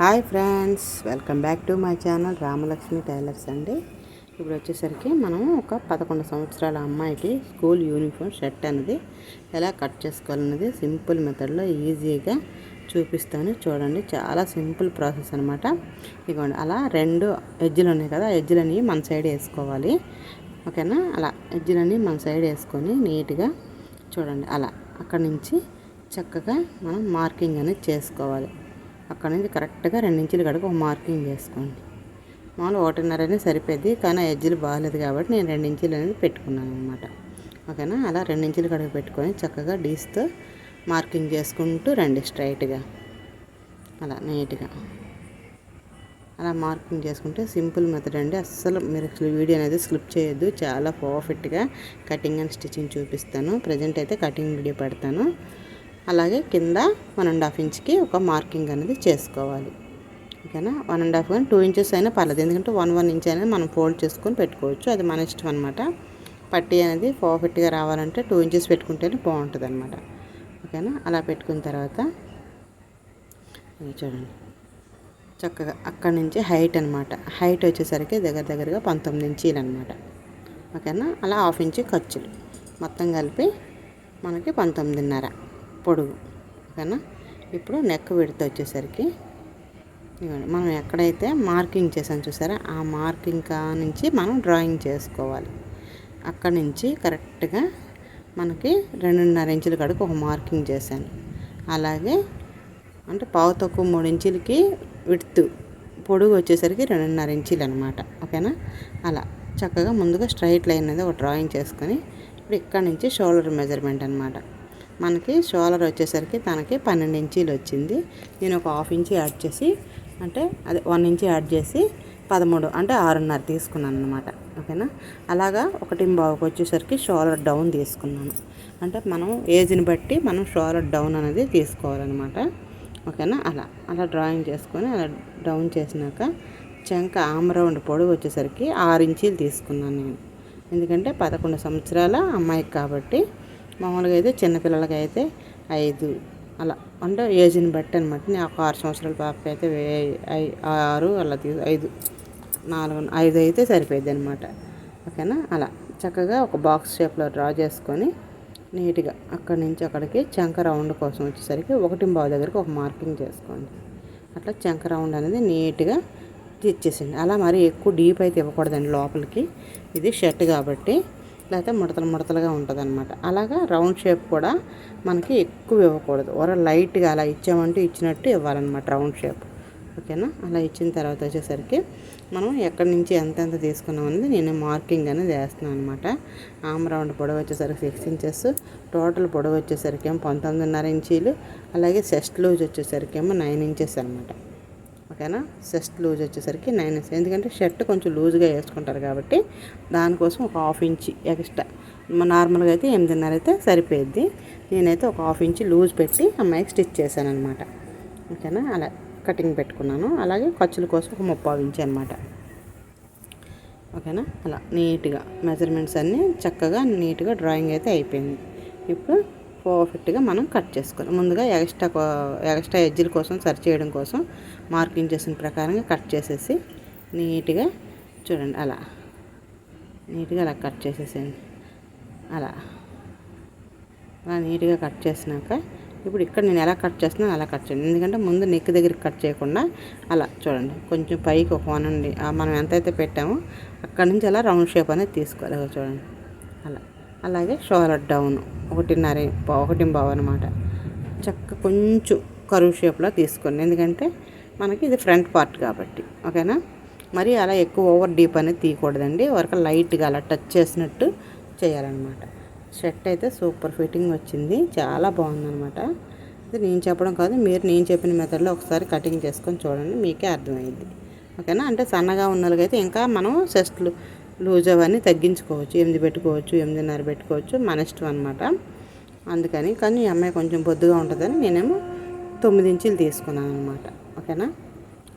Hi friends welcome back to my channel Ramalakshmi tailors అండి. ఇప్పుడు వచ్చేసరికి మనం ఒక పదకొండు సంవత్సరాల అమ్మాయికి స్కూల్ యూనిఫామ్ షర్ట్ అనేది ఎలా కట్ చేసుకోవాలన్నది సింపుల్ మెథడ్లో ఈజీగా చూపిస్తాను. చూడండి చాలా సింపుల్ ప్రాసెస్ అనమాట ఇదిగోండి అలా రెండు ఎడ్జులు ఉన్నాయి కదా ఎడ్జులని మన సైడ్ వేసుకోవాలి. ఓకేనా? అలా ఎడ్జులని మన సైడ్ వేసుకొని నీట్గా చూడండి అలా అక్కడి నుంచి చక్కగా మనం మార్కింగ్ అనేది చేసుకోవాలి. అక్కడ నుంచి కరెక్ట్గా రెండు ఇంచులు ఒక మార్కింగ్ చేసుకోండి. మామూలు ఒకటిన్నర అనేది సరిపోద్ది కానీ ఆ బాగాలేదు కాబట్టి నేను రెండు ఇంచులు అనేది పెట్టుకున్నాను అనమాట ఓకేనా? అలా రెండు ఇంచులు పెట్టుకొని చక్కగా డీస్తో మార్కింగ్ చేసుకుంటూ రండి స్ట్రైట్గా. అలా నీట్గా. అలా మార్కింగ్ చేసుకుంటే సింపుల్ మెథడ్ అండి. అస్సలు మీరు వీడియో అనేది స్లిప్ చేయొద్దు. చాలా పర్ఫెక్ట్గా కటింగ్ అండ్ స్టిచ్చింగ్ చూపిస్తాను. ప్రజెంట్ అయితే కటింగ్ వీడియో పెడతాను. అలాగే కింద వన్ అండ్ హాఫ్ ఇంచ్కి ఒక మార్కింగ్ అనేది చేసుకోవాలి. ఓకేనా? వన్ అండ్ హాఫ్ కానీ టూ ఇంచెస్ అయినా పర్లేదు. ఎందుకంటే వన్ వన్ ఇంచ్ అనేది మనం ఫోల్డ్ చేసుకొని పెట్టుకోవచ్చు. అది మన ఇష్టం అనమాట పట్టీ అనేది పర్ఫెక్ట్గా రావాలంటే టూ ఇంచెస్ పెట్టుకుంటేనే బాగుంటుంది అనమాట ఓకేనా? అలా పెట్టుకున్న తర్వాత చూడండి. చక్కగా అక్కడి నుంచి హైట్ అనమాట హైట్ వచ్చేసరికి దగ్గర దగ్గరగా పంతొమ్మిది ఇంచీలు అనమాట ఓకేనా? అలా హాఫ్ ఇంచు ఖర్చులు. మొత్తం కలిపి మనకి పంతొమ్మిదిన్నర. పొడుగు ఓకేనా? ఇప్పుడు నెక్ విడత వచ్చేసరికి మనం ఎక్కడైతే మార్కింగ్ చేసాం చూసారా ఆ మార్కింగ్ కా నుంచి మనం డ్రాయింగ్ చేసుకోవాలి. అక్కడి నుంచి కరెక్ట్గా మనకి రెండున్నర ఇంచుల కడుకు ఒక మార్కింగ్ చేశాను. అలాగే అంటే పావు తక్కువ మూడు ఇంచులకి విడుతు పొడుగు వచ్చేసరికి రెండున్నర ఇంచులు అనమాట ఓకేనా? అలా చక్కగా ముందుగా స్ట్రైట్ లైన్ అనేది ఒక డ్రాయింగ్ చేసుకొని ఇప్పుడు ఇక్కడ నుంచి షోల్డర్ మెజర్మెంట్ అనమాట మనకి షోలర్ వచ్చేసరికి తనకి పన్నెండు ఇంచీలు వచ్చింది. నేను ఒక హాఫ్ ఇంచి యాడ్ చేసి అంటే అదే వన్ ఇంచి యాడ్ చేసి పదమూడు అంటే ఆరున్నర తీసుకున్నాను అనమాట ఓకేనా? అలాగా ఒకటి బావుకి వచ్చేసరికి షోలర్ డౌన్ తీసుకున్నాను. అంటే మనం ఏజ్ని బట్టి మనం షోలర్ డౌన్ అనేది తీసుకోవాలన్నమాట. ఓకేనా? అలా అలా డ్రాయింగ్ చేసుకొని అలా డౌన్ చేసినాక చెంక ఆమరౌండ్ పొడవు వచ్చేసరికి ఆరు ఇంచీలు తీసుకున్నాను నేను. ఎందుకంటే పదకొండు సంవత్సరాల అమ్మాయికి కాబట్టి మామూలుగా అయితే చిన్నపిల్లలకి అయితే ఐదు అలా. అంటే ఏజ్ని బట్టి అనమాట నేను ఆరు సంవత్సరాల పాపకి అయితే ఆరు అలా తీ ఐదు నాలుగు ఐదు అయితే సరిపోయింది అనమాట ఓకేనా? అలా. చక్కగా ఒక బాక్స్ షేప్లో డ్రా చేసుకొని నీట్గా అక్కడి నుంచి అక్కడికి చంక రౌండ్ కోసం వచ్చేసరికి ఒకటి బావు దగ్గరికి ఒక మార్కింగ్ చేసుకోండి. అట్లా చంక రౌండ్ అనేది నీట్గా తెచ్చేసింది అలా మరి ఎక్కువ డీప్ అయితే ఇవ్వకూడదండి లోపలికి. ఇది షర్ట్ కాబట్టి లేకపోతే ముడతలు ముడతలుగా ఉంటుంది అనమాట అలాగా రౌండ్ షేప్ కూడా మనకి ఎక్కువ ఇవ్వకూడదు. వర లైట్గా అలా ఇచ్చామంటే ఇచ్చినట్టు ఇవ్వాలన్నమాట రౌండ్ షేప్. ఓకేనా? అలా ఇచ్చిన తర్వాత వచ్చేసరికి మనం ఎక్కడి నుంచి ఎంత ఎంత తీసుకున్నాం అనేది నేను మార్కింగ్ అనేది వేస్తున్నాను అనమాట ఆమ్ రౌండ్ పొడవు వచ్చేసరికి సిక్స్ ఇంచెస్ టోటల్ పొడవు వచ్చేసరికి ఏమో పంతొమ్మిదిన్నర ఇంచీలు అలాగే సెస్ట్ లూజ్ వచ్చేసరికి ఏమో నైన్ ఇంచెస్ అనమాట ఓకేనా సెస్ట్ లూజ్ వచ్చేసరికి నైన్ ఎస్ ఎందుకంటే షర్ట్ కొంచెం లూజ్గా వేసుకుంటారు కాబట్టి దానికోసం ఒక హాఫ్ ఇంచ్ ఎక్స్ట్రా. నార్మల్గా అయితే ఎనిమిదిన్నర అయితే సరిపోయిద్ది. నేనైతే ఒక హాఫ్ ఇంచ్ లూజ్ పెట్టి అమ్మాయికి స్టిచ్ చేశాను అనమాట ఓకేనా? అలా కటింగ్ పెట్టుకున్నాను. అలాగే ఖర్చుల కోసం ఒక ముప్పావు ఇంచ్ అనమాట ఓకేనా? అలా నీట్గా మెజర్మెంట్స్ అన్నీ చక్కగా నీట్గా డ్రాయింగ్ అయితే అయిపోయింది. ఇప్పుడు పర్ఫెక్ట్గా మనం కట్ చేసుకోవాలి ముందుగా ఎక్స్ట్రా ఎక్స్ట్రా ఎడ్జిల కోసం సరి చేయడం కోసం మార్కింగ్ చేసిన ప్రకారంగా కట్ చేసేసి నీట్గా చూడండి అలా. నీట్గా అలా కట్ చేసేసేయండి. అలా. అలా నీట్గా కట్ చేసినాక ఇప్పుడు ఇక్కడ నేను ఎలా కట్ చేస్తున్నాను అలా కట్ చేయండి. ఎందుకంటే ముందు నెక్ దగ్గరికి కట్ చేయకుండా అలా చూడండి. కొంచెం పైకి ఒక వన్ ఉండి మనం ఎంతైతే పెట్టామో అక్కడి నుంచి అలా రౌండ్ షేప్ అనేది తీసుకోవాలి. చూడండి. అలా. అలాగే షోలర్ డౌన్ ఒకటిన్నర ఒకటి బావు అనమాట చక్క కొంచెం కరువు షేప్లో తీసుకోండి ఎందుకంటే మనకి ఇది ఫ్రంట్ పార్ట్ కాబట్టి ఓకేనా? మరి అలా ఎక్కువ ఓవర్ డీప్ అనేది తీయకూడదండి. వరకు లైట్గా అలా టచ్ చేసినట్టు చేయాలన్నమాట. షర్ట్ అయితే సూపర్ ఫిట్టింగ్ వచ్చింది చాలా బాగుందనమాట ఇది నేను చెప్పడం కాదు మీరు నేను చెప్పిన మెథడ్లో ఒకసారి కటింగ్ చేసుకొని చూడండి మీకే అర్థమైంది. ఓకేనా? అంటే సన్నగా ఉన్న ఇంకా మనం సెస్ట్లు లూజ్ అవన్నీ తగ్గించుకోవచ్చు. ఎనిమిది పెట్టుకోవచ్చు ఎనిమిదిన్నర పెట్టుకోవచ్చు మన ఇష్టం అనమాట అందుకని కానీ ఈ అమ్మాయి కొంచెం బొద్దుగా ఉంటుందని నేనేమో తొమ్మిది ఇంచులు తీసుకున్నాను అనమాట ఓకేనా?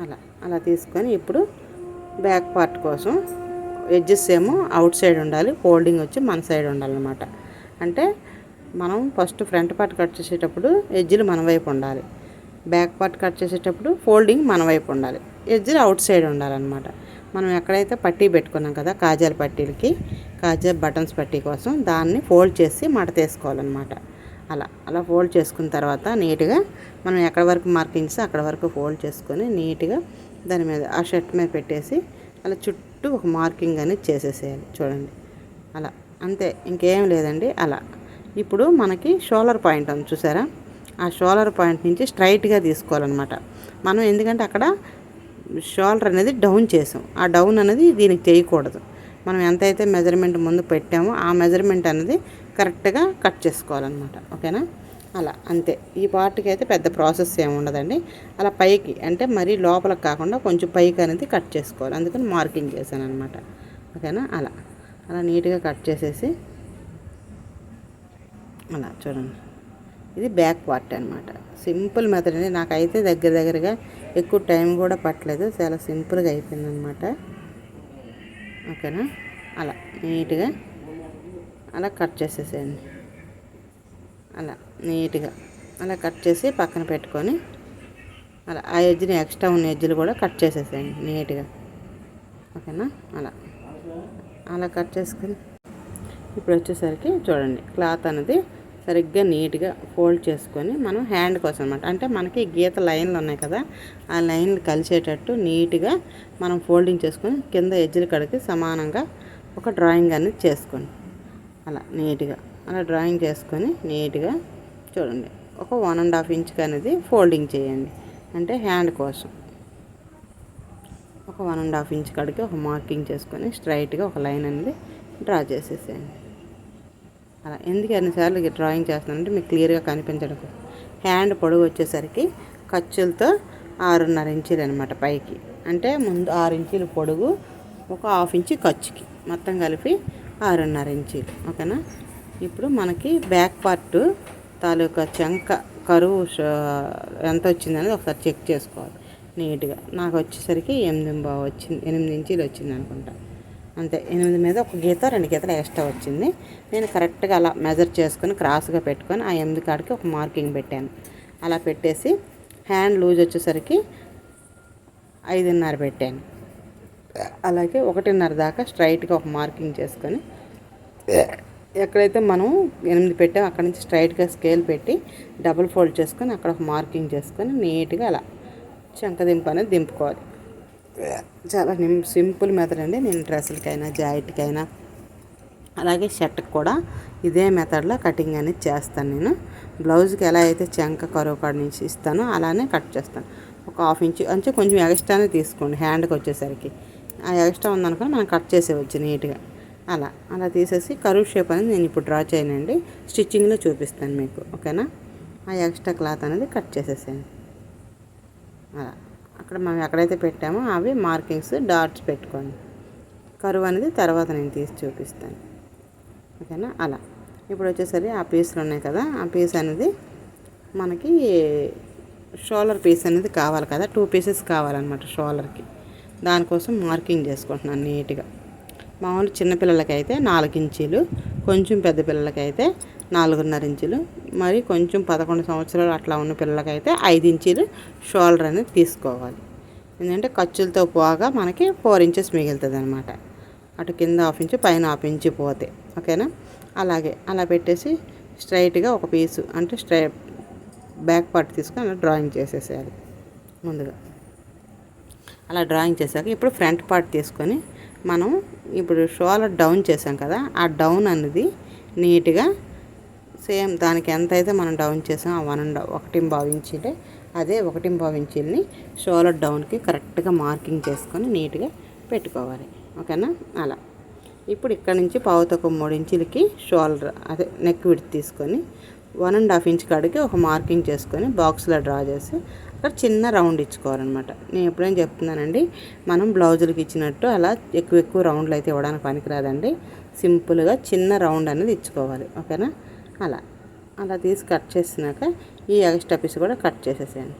అలా అలా తీసుకొని ఇప్పుడు బ్యాక్ పార్ట్ కోసం ఎడ్జెస్ ఏమో అవుట్ సైడ్ ఉండాలి ఫోల్డింగ్ వచ్చి మన సైడ్ ఉండాలన్నమాట అంటే మనం ఫస్ట్ ఫ్రంట్ పార్ట్ కట్ చేసేటప్పుడు ఎడ్జ్లు మన వైపు ఉండాలి. బ్యాక్ పార్ట్ కట్ చేసేటప్పుడు ఫోల్డింగ్ మన వైపు ఉండాలి. ఎడ్జ్లు అవుట్ సైడ్ ఉండాలన్నమాట. మనం ఎక్కడైతే పట్టీ పెట్టుకున్నాం కదా కాజాల పట్టీలకి కాజా బటన్స్ పట్టీ కోసం దాన్ని ఫోల్డ్ చేసి మడత వేసుకోవాలన్నమాట. అలా అలా ఫోల్డ్ చేసుకున్న తర్వాత నీట్గా మనం ఎక్కడ వరకు మార్కింగ్స్ అక్కడ వరకు ఫోల్డ్ చేసుకొని నీట్గా దాని మీద ఆ షర్ట్ మీద పెట్టేసి అలా చుట్టూ ఒక మార్కింగ్ అనేది చేసేసేయాలి. చూడండి. అలా అంతే. ఇంకేం లేదండి. అలా. ఇప్పుడు మనకి షోలర్ పాయింట్ ఉంది చూసారా? ఆ షోలర్ పాయింట్ నుంచి స్ట్రైట్గా తీసుకోవాలన్నమాట. మనం ఎందుకంటే అక్కడ షోల్డర్ అనేది డౌన్ చేసాం. ఆ డౌన్ అనేది దీనికి చేయకూడదు మనం ఎంతైతే మెజర్మెంట్ ముందు పెట్టామో ఆ మెజర్మెంట్ అనేది కరెక్ట్గా కట్ చేసుకోవాలన్నమాట. ఓకేనా? అలా అంతే. ఈ పార్ట్కి అయితే పెద్ద ప్రాసెస్ ఏమి ఉండదండి. అలా పైకి అంటే మరీ లోపలికి కాకుండా కొంచెం పైకి అనేది కట్ చేసుకోవాలి. అందుకని మార్కింగ్ చేశాను అనమాట ఓకేనా? అలా. అలా నీట్గా కట్ చేసేసి అలా చూడండి. ఇది బ్యాక్ పార్ట్ అనమాట సింపుల్ మెథడ్ అండి. నాకైతే దగ్గర దగ్గరగా ఎక్కువ టైం కూడా పట్టలేదు. చాలా సింపుల్గా అయిపోయింది అనమాట ఓకేనా? అలా నీట్గా అలా కట్ చేసేసేయండి. అలా నీట్గా అలా కట్ చేసి పక్కన పెట్టుకొని అలా ఆ ఎడ్జ్ని ఎక్స్ట్రా ఉన్న ఎడ్జ్లు కూడా కట్ చేసేసేయండి నీట్గా. ఓకేనా? అలా. అలా కట్ చేసుకుని ఇప్పుడు వచ్చేసరికి చూడండి క్లాత్ అనేది సరిగ్గా నీట్గా ఫోల్డ్ చేసుకొని మనం హ్యాండ్ కోసం అనమాట అంటే మనకి గీత లైన్లు ఉన్నాయి కదా ఆ లైన్లు కలిసేటట్టు నీట్గా మనం ఫోల్డింగ్ చేసుకొని కింద ఎడ్జ్ల కడికి సమానంగా ఒక డ్రాయింగ్ అనేది చేసుకోండి. అలా నీట్గా అలా డ్రాయింగ్ చేసుకొని నీట్గా చూడండి. ఒక వన్ అండ్ హాఫ్ ఇంచ్కి అనేది ఫోల్డింగ్ చేయండి. అంటే హ్యాండ్ కోసం. ఒక వన్ అండ్ హాఫ్ ఇంచ్ కాడికి ఒక మార్కింగ్ చేసుకొని స్ట్రైట్గా ఒక లైన్ అనేది డ్రా చేసేసేయండి. అలా. ఎందుకు ఎన్నిసార్లు డ్రాయింగ్ చేస్తున్నానంటే మీకు క్లియర్గా కనిపించడం హ్యాండ్ పొడవు వచ్చేసరికి ఖర్చులతో ఆరున్నర ఇంచీలు అనమాట పైకి. అంటే ముందు ఆరు ఇంచీలు పొడుగు ఒక హాఫ్ ఇంచి ఖర్చుకి. మొత్తం కలిపి ఆరున్నర ఇంచీలు. ఓకేనా? ఇప్పుడు మనకి బ్యాక్ పార్ట్ తాలూకా చంక కరువు ఎంత వచ్చిందనేది ఒకసారి చెక్ చేసుకోవాలి. నీట్గా. నాకు వచ్చేసరికి ఎనిమిది బాగా వచ్చింది ఎనిమిది ఇంచీలు వచ్చింది అనుకుంటా అంతే. ఎనిమిది మీద ఒక గీత రెండు గీతలు ఎక్స్ట్రా వచ్చింది. నేను కరెక్ట్గా అలా మెజర్ చేసుకొని క్రాస్గా పెట్టుకొని ఆ ఎనిమిది కాడికి ఒక మార్కింగ్ పెట్టాను. అలా పెట్టేసి హ్యాండ్ లూజ్ వచ్చేసరికి ఐదున్నర పెట్టాను. అలాగే ఒకటిన్నర దాకా స్ట్రైట్గా ఒక మార్కింగ్ చేసుకొని ఎక్కడైతే మనం ఎనిమిది పెట్టామో అక్కడ నుంచి స్ట్రైట్గా స్కేల్ పెట్టి డబుల్ ఫోల్డ్ చేసుకొని అక్కడ ఒక మార్కింగ్ చేసుకొని నీట్గా అలా చంకదింపు అనేది దింపుకోవాలి. చాలా సింపుల్ మెథడ్ అండి. నేను డ్రెస్సులకైనా జాకెట్కైనా అలాగే షర్ట్కి కూడా ఇదే మెథడ్లో కటింగ్ అనేది చేస్తాను నేను. బ్లౌజ్కి ఎలా అయితే చెంక కరువు కాడ నుంచి ఇస్తానో అలానే కట్ చేస్తాను. ఒక హాఫ్ ఇంచ్ అంటే కొంచెం ఎక్స్ట్రానే తీసుకోండి హ్యాండ్కి వచ్చేసరికి. ఆ ఎక్స్ట్రా ఉందనుకో మనం కట్ చేసేవచ్చు నీట్గా అలా అలా తీసేసి కరువు షేప్ అనేది నేను ఇప్పుడు డ్రా చేయనండి. స్టిచ్చింగ్లో చూపిస్తాను మీకు ఓకేనా? ఆ ఎక్స్ట్రా క్లాత్ అనేది కట్ చేసేసాను అలా. అక్కడ మనం ఎక్కడైతే పెట్టామో అవి మార్కింగ్స్ డాట్స్ పెట్టుకోండి. కరువు అనేది తర్వాత నేను తీసి చూపిస్తాను. ఓకేనా? అలా. ఇప్పుడు వచ్చేసరి ఆ పీసులు ఉన్నాయి కదా ఆ పీస్ అనేది మనకి షోలర్ పీస్ అనేది కావాలి కదా టూ పీసెస్ కావాలన్నమాట షోలర్కి దానికోసం మార్కింగ్ చేసుకుంటున్నాను నీట్గా. మామూలు చిన్నపిల్లలకైతే నాలుగు ఇంచీలు కొంచెం పెద్ద పిల్లలకైతే నాలుగున్నర ఇంచులు మరి కొంచెం పదకొండు సంవత్సరాలు అట్లా ఉన్న పిల్లలకైతే ఐదు ఇంచులు షోల్డర్ అనేది తీసుకోవాలి. ఎందుకంటే ఖర్చులతో పోగా మనకి ఫోర్ ఇంచెస్ మిగులుతుంది అనమాట అటు కింద హాఫ్ ఇంచు పైన హాఫ్ ఇంచు పోతే. ఓకేనా? అలాగే అలా పెట్టేసి స్ట్రైట్గా ఒక పీసు అంటే స్ట్రై బ్యాక్ పార్ట్ తీసుకొని అలా డ్రాయింగ్ చేసేసేయాలి. ముందుగా. అలా డ్రాయింగ్ చేశాక ఇప్పుడు ఫ్రంట్ పార్ట్ తీసుకొని మనం ఇప్పుడు షోలర్ డౌన్ చేసాం కదా ఆ డౌన్ అనేది నీట్గా సేమ్ దానికి ఎంత అయితే మనం డౌన్ చేసాం ఆ వన్ అండ్ ఒకటి భావించింటే అదే ఒకటి భావించిల్ని షోలర్ డౌన్కి కరెక్ట్గా మార్కింగ్ చేసుకొని నీట్గా పెట్టుకోవాలి. ఓకేనా? అలా. ఇప్పుడు ఇక్కడ నుంచి పావుతొక మూడు ఇంచులకి షోల్డర్ అదే నెక్ విడి తీసుకొని వన్ అండ్ హాఫ్ ఇంచ్ కాడికి ఒక మార్కింగ్ చేసుకొని బాక్స్లో డ్రా చేసి అక్కడ చిన్న రౌండ్ ఇచ్చుకోవాలన్నమాట. నేను ఎప్పుడైనా చెప్తున్నానండి మనం బ్లౌజులకి ఇచ్చినట్టు అలా ఎక్కువ ఎక్కువ రౌండ్లు అయితే ఇవ్వడానికి పనికిరాదండి. సింపుల్గా చిన్న రౌండ్ అనేది ఇచ్చుకోవాలి ఓకేనా? అలా అలా తీసి కట్ చేసినాక ఈ ఎక్స్ట్రా పీస్ కూడా కట్ చేసేసేయండి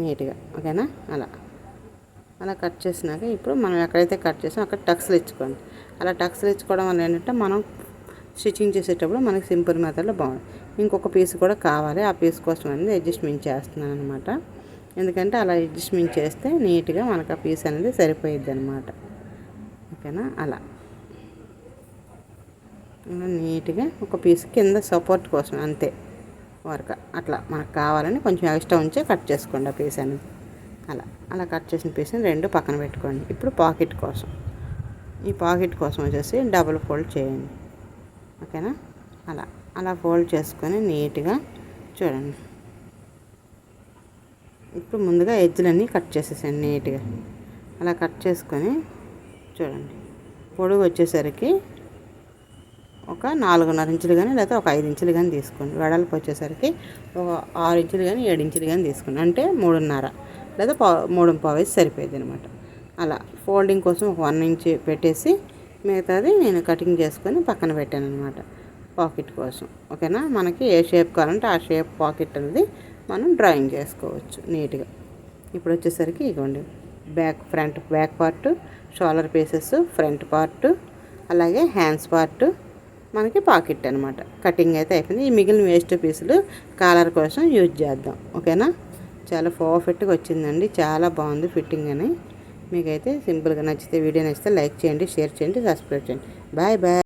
నీట్గా ఓకేనా? అలా అలా కట్ చేసినాక ఇప్పుడు మనం ఎక్కడైతే కట్ చేసామో అక్కడ టక్స్లు ఇచ్చుకోండి. అలా టక్స్లు ఇచ్చుకోవడం వల్ల ఏంటంటే మనం స్టిచ్చింగ్ చేసేటప్పుడు మనకి సింపుల్ మెథడ్లో బాగుంది ఇంకొక పీస్ కూడా కావాలి. ఆ పీస్ కోసం అనేది అడ్జస్ట్మెంట్ చేస్తున్నాను అనమాట ఎందుకంటే అలా అడ్జస్ట్మెంట్ చేస్తే నీట్గా మనకు ఆ పీస్ అనేది సరిపోయిద్ది అనమాట ఓకేనా? అలా. నీట్గా ఒక పీస్ కింద సపోర్ట్ కోసం అంతే వర్క్. అట్లా మనకు కావాలని కొంచెం ఎక్స్ట్రా ఉంచే కట్ చేసుకోండి ఆ పీస్ అనేది. అలా. అలా కట్ చేసిన పీస్ని రెండు పక్కన పెట్టుకోండి. ఇప్పుడు పాకెట్ కోసం. ఈ పాకెట్ కోసం వచ్చేసి డబుల్ ఫోల్డ్ చేయండి. ఓకేనా? అలా. అలా ఫోల్డ్ చేసుకొని నీట్గా చూడండి. ఇప్పుడు ముందుగా ఎజ్జులన్నీ కట్ చేసేసాను నీట్గా. అలా కట్ చేసుకొని చూడండి. పొడుగు వచ్చేసరికి ఒక నాలుగున్నర ఇంచులు కానీ లేకపోతే ఒక ఐదు ఇంచులు కానీ తీసుకోండి. వెడల్పు వచ్చేసరికి ఒక ఆరు ఇంచులు కానీ ఏడు ఇంచులు కానీ తీసుకోండి. అంటే మూడున్నర లేదా పా మూడు పావు వేసి సరిపోయింది అనమాట అలా ఫోల్డింగ్ కోసం ఒక వన్ ఇంచ్ పెట్టేసి మిగతాది నేను కటింగ్ చేసుకొని పక్కన పెట్టాను అనమాట పాకెట్ కోసం. ఓకేనా? మనకి ఏ షేప్ కావాలంటే ఆ షేప్ పాకెట్ అనేది మనం డ్రాయింగ్ చేసుకోవచ్చు నీట్గా. ఇప్పుడు వచ్చేసరికి ఇగోండి. Back front back part shoulder pieces front part అలాగే హ్యాండ్స్ పార్ట్ మనకి పాకెట్ అనమాట కటింగ్ అయితే అయిపోయింది. ఈ మిగిలిన వేస్ట్ పీసులు కాలర్ కోసం యూజ్ చేద్దాం. ఓకేనా? చాలా పర్ఫెక్ట్గా వచ్చిందండి. చాలా బాగుంది ఫిట్టింగ్ అని. మీకైతే సింపుల్గా నచ్చితే వీడియో నచ్చితే లైక్ చేయండి షేర్ చేయండి సబ్స్క్రైబ్ చేయండి. Bye bye.